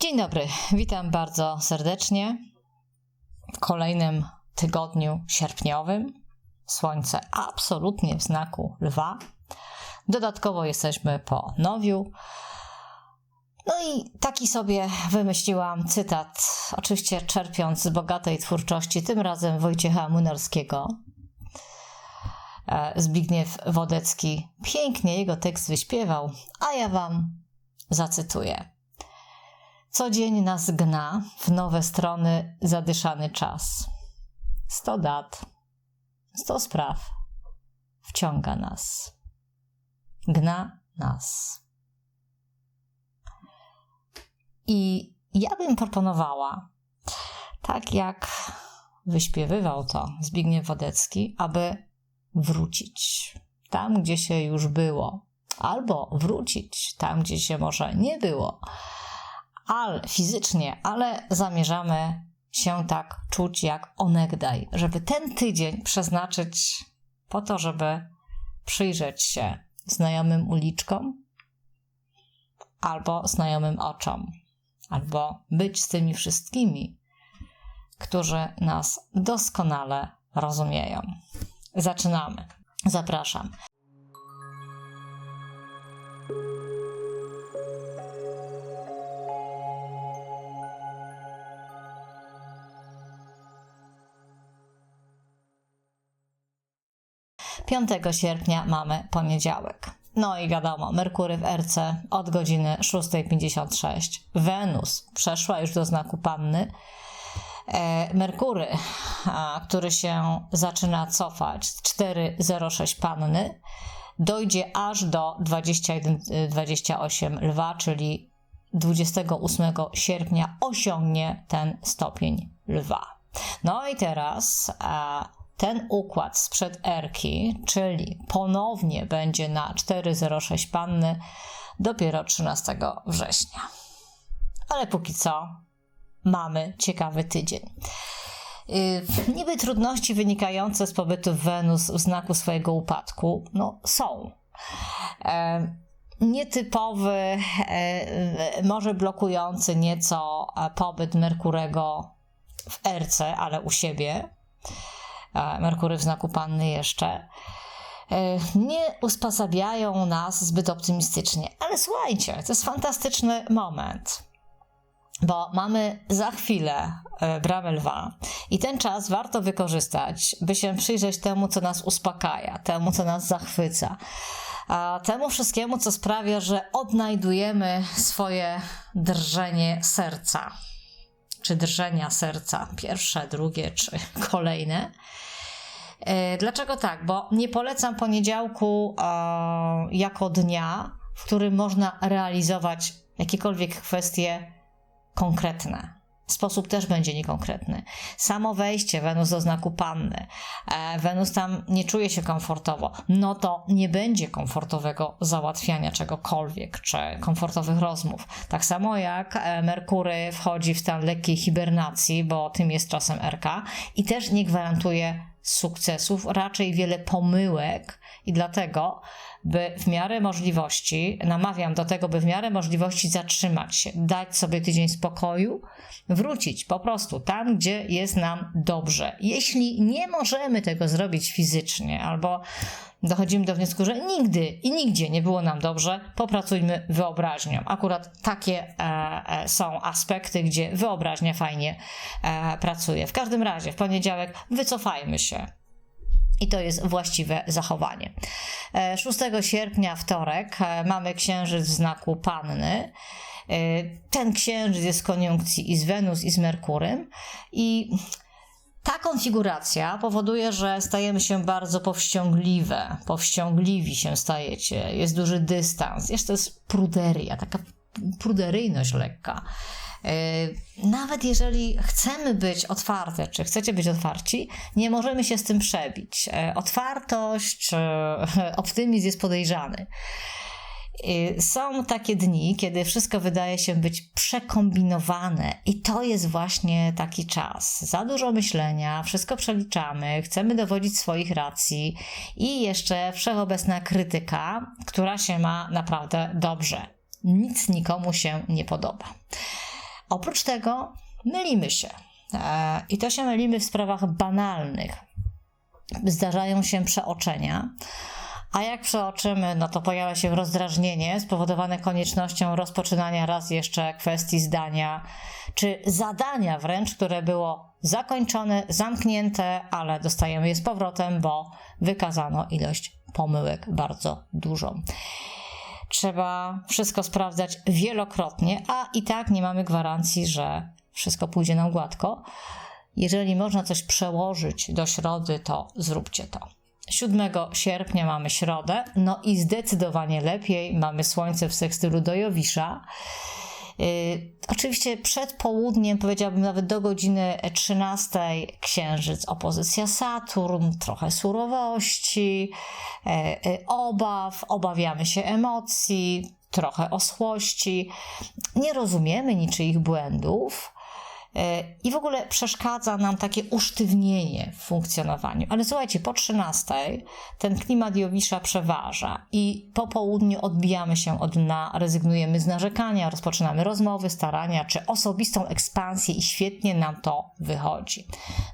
Dzień dobry, witam bardzo serdecznie w kolejnym tygodniu sierpniowym. Słońce absolutnie w znaku lwa. Dodatkowo jesteśmy po nowiu. No i taki sobie wymyśliłam cytat, oczywiście czerpiąc z bogatej twórczości, tym razem Wojciecha Młynarskiego. E, Zbigniew Wodecki pięknie jego tekst wyśpiewał, a ja wam zacytuję. Co dzień nas gna w nowe strony zadyszany czas. Sto dat, sto spraw wciąga nas. Gna nas. I ja bym proponowała, tak jak wyśpiewywał to Zbigniew Wodecki, aby wrócić tam, gdzie się już było, albo wrócić tam, gdzie się może nie było ale fizycznie, ale zamierzamy się tak czuć jak onegdaj, żeby ten tydzień przeznaczyć po to, żeby przyjrzeć się znajomym uliczkom albo znajomym oczom, albo być z tymi wszystkimi, którzy nas doskonale rozumieją. Zaczynamy. Zapraszam. Piątego sierpnia mamy poniedziałek. No i wiadomo, Merkury w RC od godziny 6.56. Wenus przeszła już do znaku Panny. E, Merkury, który się zaczyna cofać, 4.06 Panny, dojdzie aż do 21-28 Lwa, czyli 28 sierpnia osiągnie ten stopień Lwa. No i teraz ten układ sprzed Erki, czyli ponownie będzie na 406 panny dopiero 13 września. Ale póki co mamy ciekawy tydzień. Yy, niby trudności wynikające z pobytu Wenus w znaku swojego upadku, no są. E, nietypowy, e, może blokujący nieco pobyt Merkurego w Erce, ale u siebie Merkury w znaku Panny jeszcze, e, nie usposabiają nas zbyt optymistycznie. Ale słuchajcie, to jest fantastyczny moment, bo mamy za chwilę e, bramę lwa i ten czas warto wykorzystać, by się przyjrzeć temu, co nas uspokaja, temu, co nas zachwyca. A temu wszystkiemu, co sprawia, że odnajdujemy swoje drżenie serca, czy drżenia serca, pierwsze, drugie, czy kolejne. E, dlaczego tak? Bo nie polecam poniedziałku e, jako dnia, w którym można realizować jakiekolwiek kwestie konkretne. Sposób też będzie niekonkretny. Samo wejście Wenus do znaku Panny, e, Wenus tam nie czuje się komfortowo, no to nie będzie komfortowego załatwiania czegokolwiek, czy komfortowych rozmów. Tak samo jak Merkury wchodzi w stan lekkiej hibernacji, bo tym jest czasem RK i też nie gwarantuje sukcesów, raczej wiele pomyłek i dlatego, by w miarę możliwości, namawiam do tego, by w miarę możliwości zatrzymać się, dać sobie tydzień spokoju, wrócić po prostu tam, gdzie jest nam dobrze. Jeśli nie możemy tego zrobić fizycznie albo dochodzimy do wniosku, że nigdy i nigdzie nie było nam dobrze, popracujmy wyobraźnią. Akurat takie e, e, są aspekty, gdzie wyobraźnia fajnie e, pracuje. W każdym razie, w poniedziałek wycofajmy się. I to jest właściwe zachowanie. 6 e, sierpnia, wtorek, e, mamy księżyc w znaku panny. Ten księżyc jest w koniunkcji i z Wenus, i z Merkurym. I ta konfiguracja powoduje, że stajemy się bardzo powściągliwe, powściągliwi się stajecie, jest duży dystans, jeszcze jest pruderia, taka pruderyjność lekka. Yy, nawet jeżeli chcemy być otwarte, czy chcecie być otwarci, nie możemy się z tym przebić. Yy, otwartość, yy, optymizm jest podejrzany. Są takie dni, kiedy wszystko wydaje się być przekombinowane, i to jest właśnie taki czas. Za dużo myślenia, wszystko przeliczamy, chcemy dowodzić swoich racji i jeszcze wszechobecna krytyka, która się ma naprawdę dobrze. Nic nikomu się nie podoba. Oprócz tego mylimy się. E, I to się mylimy w sprawach banalnych. Zdarzają się przeoczenia. A jak przeoczymy, no to pojawia się rozdrażnienie spowodowane koniecznością rozpoczynania raz jeszcze kwestii zdania, czy zadania wręcz, które było zakończone, zamknięte, ale dostajemy je z powrotem, bo wykazano ilość pomyłek bardzo dużą. Trzeba wszystko sprawdzać wielokrotnie, a i tak nie mamy gwarancji, że wszystko pójdzie nam gładko. Jeżeli można coś przełożyć do środy, to zróbcie to. 7 sierpnia mamy środę, no i zdecydowanie lepiej mamy słońce w sekstylu do Jowisza. Yy, oczywiście przed południem, powiedziałbym nawet do godziny 13, księżyc, opozycja Saturn, trochę surowości, yy, yy, obaw, obawiamy się emocji, trochę oschłości, nie rozumiemy niczyich błędów I w ogóle przeszkadza nam takie usztywnienie w funkcjonowaniu. Ale słuchajcie, po 13 ten klimat Jowisza przeważa i po południu odbijamy się od dna, rezygnujemy z narzekania, rozpoczynamy rozmowy, starania czy osobistą ekspansję i świetnie nam to wychodzi.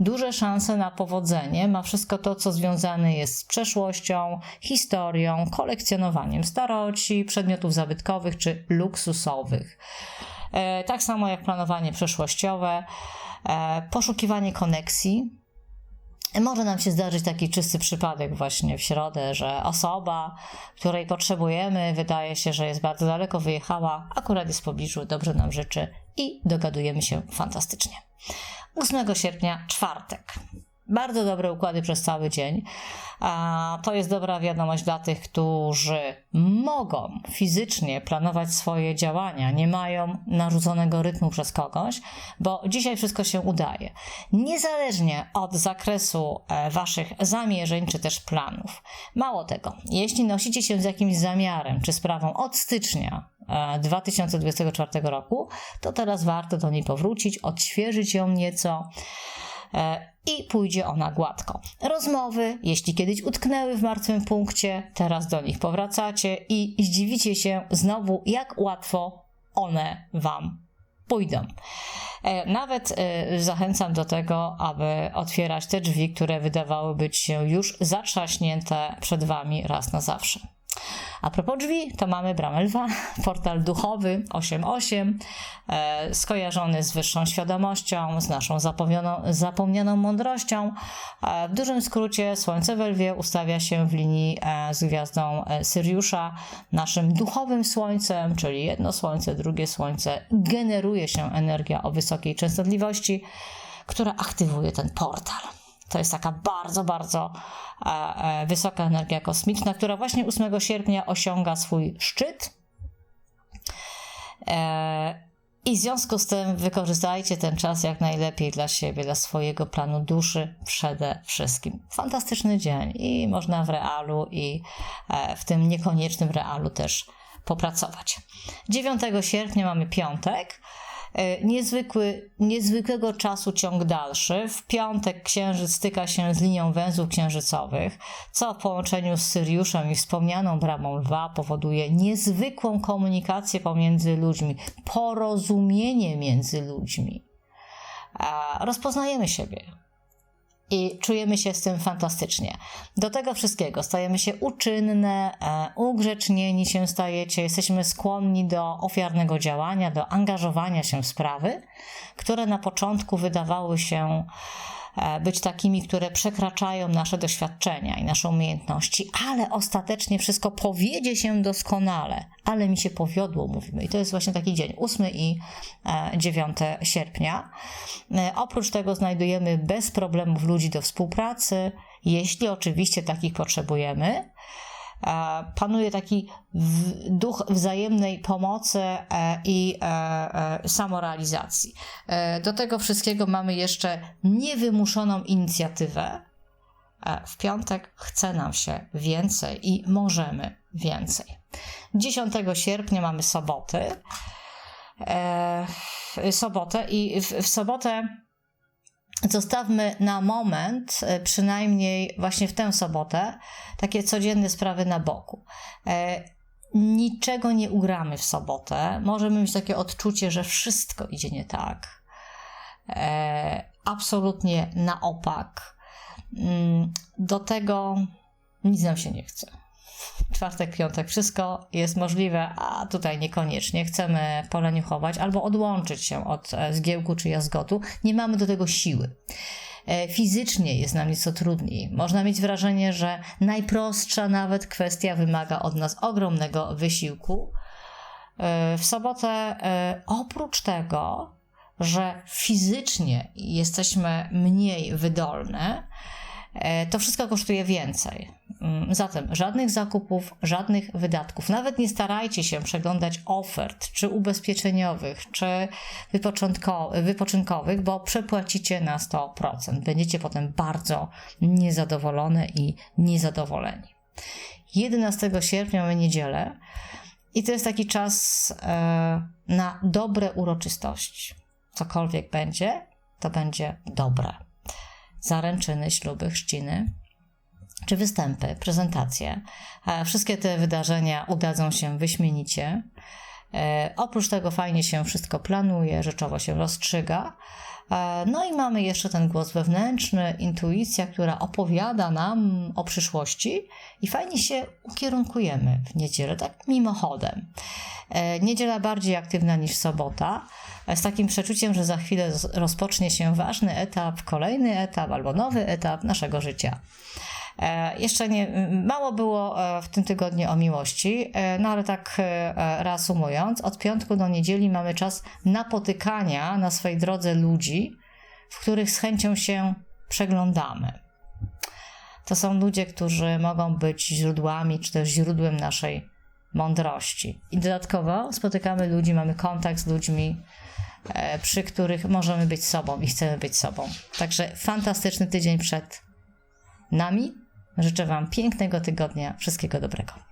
Duże szanse na powodzenie ma wszystko to, co związane jest z przeszłością, historią, kolekcjonowaniem staroci, przedmiotów zabytkowych czy luksusowych. E, tak samo jak planowanie przeszłościowe, e, poszukiwanie koneksji. Może nam się zdarzyć taki czysty przypadek właśnie w środę, że osoba, której potrzebujemy, wydaje się, że jest bardzo daleko, wyjechała, akurat jest w pobliżu, dobrze nam życzy i dogadujemy się fantastycznie. 8 sierpnia, czwartek. Bardzo dobre układy przez cały dzień. A to jest dobra wiadomość dla tych, którzy mogą fizycznie planować swoje działania, nie mają narzuconego rytmu przez kogoś, bo dzisiaj wszystko się udaje. Niezależnie od zakresu e, Waszych zamierzeń czy też planów. Mało tego, jeśli nosicie się z jakimś zamiarem czy sprawą od stycznia 2024 e, roku, to teraz warto do niej powrócić, odświeżyć ją nieco i pójdzie ona gładko. Rozmowy, jeśli kiedyś utknęły w martwym punkcie, teraz do nich powracacie i zdziwicie się znowu, jak łatwo one Wam pójdą. E, nawet e, zachęcam do tego, aby otwierać te drzwi, które wydawały być się już zatrzaśnięte przed Wami raz na zawsze. A propos drzwi, to mamy Bramę Lwa, portal duchowy 8.8, e, skojarzony z wyższą świadomością, z naszą zapomnianą, mądrością. E, w dużym skrócie Słońce we Lwie ustawia się w linii e, z gwiazdą Syriusza, naszym duchowym Słońcem, czyli jedno Słońce, drugie Słońce. Generuje się energia o wysokiej częstotliwości, która aktywuje ten portal. To jest taka bardzo, bardzo e, e, wysoka energia kosmiczna, która właśnie 8 sierpnia osiąga swój szczyt. E, I w związku z tym wykorzystajcie ten czas jak najlepiej dla siebie, dla swojego planu duszy przede wszystkim. Fantastyczny dzień i można w realu i w tym niekoniecznym realu też popracować. 9 sierpnia mamy piątek. E, niezwykły, niezwykłego czasu ciąg dalszy. W piątek księżyc styka się z linią węzłów księżycowych, co w połączeniu z Syriuszem i wspomnianą bramą lwa powoduje niezwykłą komunikację pomiędzy ludźmi, porozumienie między ludźmi. Rozpoznajemy siebie i czujemy się z tym fantastycznie. Do tego wszystkiego stajemy się uczynne, e, ugrzecznieni się stajecie, jesteśmy skłonni do ofiarnego działania, do angażowania się w sprawy, które na początku wydawały się być takimi, które przekraczają nasze doświadczenia i nasze umiejętności, ale ostatecznie wszystko powiedzie się doskonale, ale mi się powiodło, mówimy. I to jest właśnie taki dzień, 8 i 9 e, sierpnia. E, oprócz tego znajdujemy bez problemów ludzi do współpracy, jeśli oczywiście takich potrzebujemy panuje taki duch wzajemnej pomocy e, i e, e, samorealizacji. Do tego wszystkiego mamy jeszcze niewymuszoną inicjatywę. W piątek chce nam się więcej i możemy więcej. 10 sierpnia mamy soboty. Sobotę i w, w sobotę zostawmy na moment, e, przynajmniej właśnie w tę sobotę, takie codzienne sprawy na boku. E, niczego nie ugramy w sobotę. Możemy mieć takie odczucie, że wszystko idzie nie tak. E, absolutnie na opak. Mm, do tego nic nam się nie chce. Czwartek, piątek, wszystko jest możliwe, a tutaj niekoniecznie. Chcemy poleniuchować albo odłączyć się od e, zgiełku czy jazgotu. Nie mamy do tego siły. E, fizycznie jest nam nieco trudniej. Można mieć wrażenie, że najprostsza nawet kwestia wymaga od nas ogromnego wysiłku. E, w sobotę, oprócz tego, że fizycznie jesteśmy mniej wydolne, to wszystko kosztuje więcej. Mm, zatem żadnych zakupów, żadnych wydatków. Nawet nie starajcie się przeglądać ofert, czy ubezpieczeniowych, czy wypoczynkowych, bo przepłacicie na 100%. Będziecie potem bardzo niezadowolone i niezadowoleni. 11 sierpnia mamy niedzielę i to jest taki czas e, na dobre uroczystości. Cokolwiek będzie, to będzie dobre zaręczyny, śluby, chrzciny czy występy, prezentacje. Wszystkie te wydarzenia udadzą się wyśmienicie. E, oprócz tego fajnie się wszystko planuje, rzeczowo się rozstrzyga. E, no i mamy jeszcze ten głos wewnętrzny, intuicja, która opowiada nam o przyszłości i fajnie się ukierunkujemy w niedzielę, tak mimochodem. E, niedziela bardziej aktywna niż sobota, z takim przeczuciem, że za chwilę rozpocznie się ważny etap, kolejny etap albo nowy etap naszego życia. E, jeszcze nie, mało było e, w tym tygodniu o miłości, e, no ale tak reasumując, od piątku do niedzieli mamy czas napotykania na swojej drodze ludzi, w których z chęcią się przeglądamy. To są ludzie, którzy mogą być źródłami czy też źródłem naszej mądrości. I dodatkowo spotykamy ludzi, mamy kontakt z ludźmi, przy których możemy być sobą i chcemy być sobą. Także fantastyczny tydzień przed nami. Życzę Wam pięknego tygodnia, wszystkiego dobrego.